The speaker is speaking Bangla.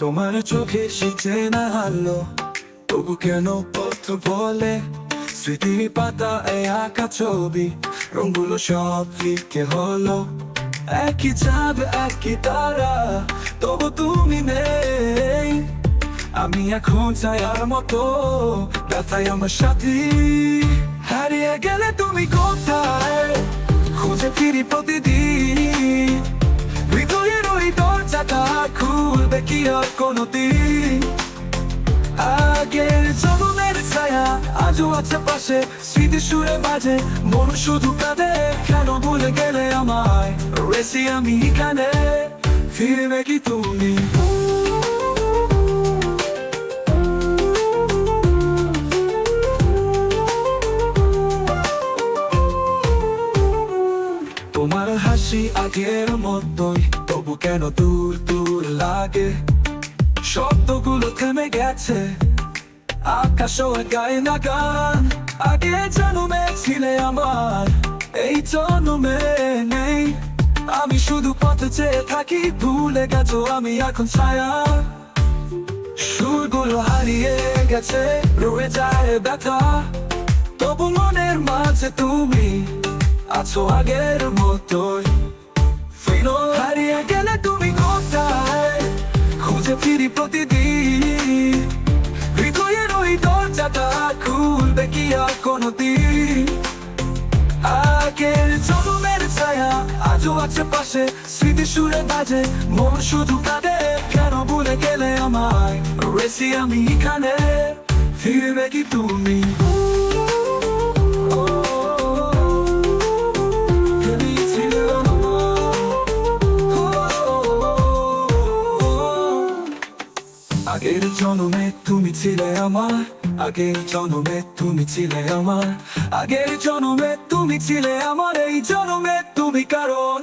চোখে শিখছে না হারলো তবু কেন পথ বলে? স্মৃতির পাতা এ আঁকা ছবি রঙগুলো সব ফিকে হলো। একই চাঁদ, একই তারা, তবু তুমি নেই। আমি এখন ছায়ার মতো, ব্যথায় আমার সাথী। হারিয়ে গেলে তুমি কোথায়? খুঁজে ফিরি প্রতিদিন। হৃদয়ের ওই দরজাটা আর কোনোদিন। আগের জন্মের ছায়া আজও আছে পাশে স্মৃতি সুরে বাজে কেন ভুলে গেলে আমায়? রেসি আমি এখানে, ফিরবে কি তুমি? তোমার হাসি আগের মতোই, তবু কেন দূর দূর শব্দগুলো থেমে গেছে। আকাশও গায়ে না গান আগে জন্মে ছিলে আমার। এই জন্মে নেই। আমি শুধু পথে চেয়ে থাকি। ভুলে গেছো আমি এখন ছায়া। সুরগুলো হারিয়ে গেছে, রয়ে যায় ব্যথা। তবু মনের মাঝে তুমি আছো আগের মতোই। ফিরো, হারিয়ে গেলে তুমি খুলবে কি আর কোনোদিন আগের জন্মের ছায়া আজও আছে পাশে স্মৃতি সুরে শুধু কাঁদে। কেন ভুলে গেলে আমায়? রেসি আমি এখানে। ফিরবে কি তুমি? আগের জন্মে তুমি ছিলে আমার, আগের জন্মে তুমি ছিলে আমার, আগের জন্মে তুমি ছিলে আমার, এই জন্মে তুমি কারণ